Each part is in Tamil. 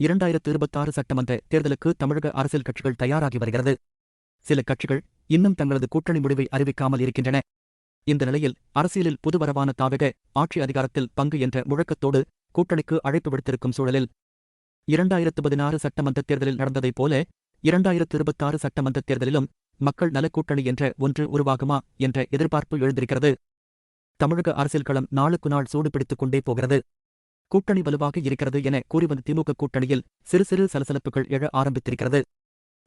இரண்டாயிரத்து இருபத்தாறு சட்டமன்ற தேர்தலுக்கு தமிழக அரசியல் கட்சிகள் தயாராகி வருகிறது. சில கட்சிகள் இன்னும் தங்களது கூட்டணி முடிவை அறிவிக்காமல் இருக்கின்றன. இந்த நிலையில் அரசியலில் புதுவரவான தாவக ஆட்சி அதிகாரத்தில் பங்கு என்ற முழக்கத்தோடு கூட்டணிக்கு அழைப்பு விடுத்திருக்கும் சூழலில் இரண்டாயிரத்து பதினாறு சட்டமன்ற தேர்தலில் நடந்ததைப் போல இரண்டாயிரத்து இருபத்தாறு சட்டமன்ற தேர்தலிலும் மக்கள் நலக் கூட்டணி என்ற ஒன்று உருவாகுமா என்ற எதிர்பார்ப்பு எழுந்திருக்கிறது. தமிழக அரசியல் களம் நாளுக்கு நாள் சூடுபிடித்துக் கொண்டே போகிறது. கூட்டணி வலுவாக இருக்கிறது என கூறி வந்த திமுக கூட்டணியில் சிறு சிறு சலசலப்புகள் எழ ஆரம்பித்திருக்கிறது.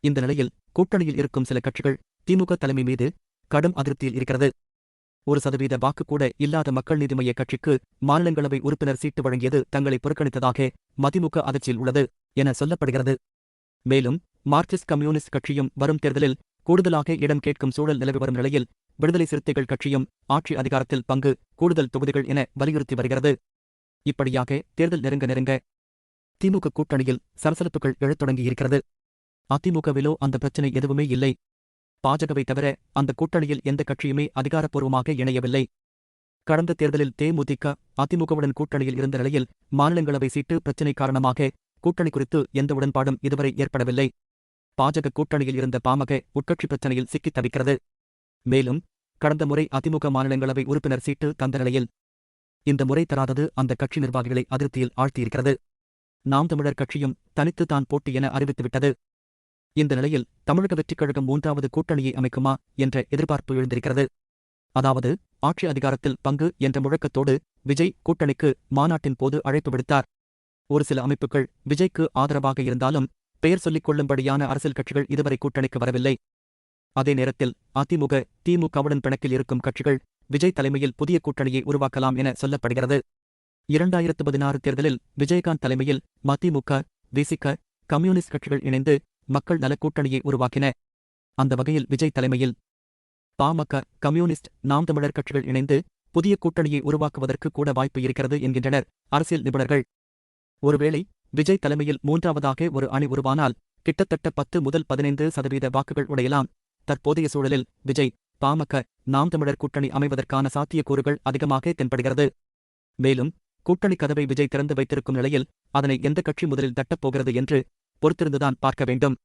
இந்த நிலையில் கூட்டணியில் இருக்கும் சில கட்சிகள் திமுக தலைமை மீது கடும் அதிருப்தியில் இருக்கிறது. ஒரு சதவீத வாக்கு கூட இல்லாத மக்கள் நீதி மய்ய கட்சிக்கு மாநிலங்களவை உறுப்பினர் சீட்டு வழங்கியது தங்களை புறக்கணித்ததாக மதிமுக அதிர்ச்சியில் உள்ளது என சொல்லப்படுகிறது. மேலும் மார்க்சிஸ்ட் கம்யூனிஸ்ட் கட்சியும் வரும் தேர்தலில் கூடுதலாக இடம் கேட்கும் சூழல் நிலவி வரும் நிலையில் விடுதலை சிறுத்தைகள் கட்சியும் ஆட்சி அதிகாரத்தில் பங்கு கூடுதல் தொகுதிகள் என வலியுறுத்தி வருகிறது. இப்படியாக தேர்தல் நெருங்க நெருங்க திமுக கூட்டணியில் சலசலப்புகள் எழத் தொடங்கியிருக்கிறது. அதிமுகவிலோ அந்த பிரச்சனை எதுவுமே இல்லை. பாஜகவை தவிர அந்த கூட்டணியில் எந்த கட்சியுமே அதிகாரப்பூர்வமாக இணையவில்லை. கடந்த தேர்தலில் தேமுதிக அதிமுகவுடன் கூட்டணியில் இருந்த நிலையில் மாநிலங்களவை சீட்டு பிரச்சினை காரணமாக கூட்டணி குறித்து எந்த உடன்பாடும் இதுவரை ஏற்படவில்லை. பாஜக கூட்டணியில் இருந்த பாமக உட்கட்சி பிரச்சனையில் சிக்கித் தவிக்கிறது. மேலும் கடந்த முறை அதிமுக மாநிலங்களவை உறுப்பினர் சீட்டு தந்த நிலையில் இந்த முறை தராதது அந்த கட்சி நிர்வாகிகளை அதிருப்தியில் ஆழ்த்தியிருக்கிறது. நாம் தமிழர் கட்சியும் தனித்து தான் போட்டி என அறிவித்துவிட்டது. இந்த நிலையில் தமிழக வெற்றிக் கழகம் மூன்றாவது கூட்டணியை அமைக்குமா என்ற எதிர்பார்ப்பு எழுந்திருக்கிறது. அதாவது ஆட்சி அதிகாரத்தில் பங்கு என்ற முழக்கத்தோடு விஜய் கூட்டணிக்கு மாநாட்டின் போது அழைப்பு விடுத்தார். ஒரு சில அமைப்புகள் விஜய்க்கு ஆதரவாக இருந்தாலும் பெயர் சொல்லிக் கொள்ளும்படியான அரசியல் கட்சிகள் இதுவரை கூட்டணிக்கு வரவில்லை. அதே நேரத்தில் அதிமுக திமுகவுடன் பிணக்கில் இருக்கும் கட்சிகள் விஜய் தலைமையில் புதிய கூட்டணியை உருவாக்கலாம் என சொல்லப்படுகிறது. இரண்டாயிரத்து பதினாறு தேர்தலில் விஜயகாந்த் தலைமையில் மதிமுக விசிக கம்யூனிஸ்ட் கட்சிகள் இணைந்து மக்கள் நலக் கூட்டணியை உருவாக்கின. அந்த வகையில் விஜய் தலைமையில் பாமக கம்யூனிஸ்ட் நாம் தமிழர் கட்சிகள் இணைந்து புதிய கூட்டணியை உருவாக்குவதற்கு கூட வாய்ப்பு இருக்கிறது என்கின்றனர் அரசியல் நிபுணர்கள். ஒருவேளை விஜய் தலைமையில் மூன்றாவதாக ஒரு அணி உருவானால் கிட்டத்தட்ட பத்து முதல் பதினைந்து சதவீத வாக்குகள் உடையலாம். தற்போதைய சூழலில் விஜய் பாமக நாம் தமிழர் கூட்டணி அமைவதற்கான சாத்தியக்கூறுகள் அதிகமாக தென்படுகிறது. மேலும் கூட்டணி கதவை விஜய் திறந்து வைத்திருக்கும் நிலையில் அதனை எந்த கட்சி முதலில் தட்டப் போகிறது என்று பொறுத்திருந்துதான் பார்க்க வேண்டும்.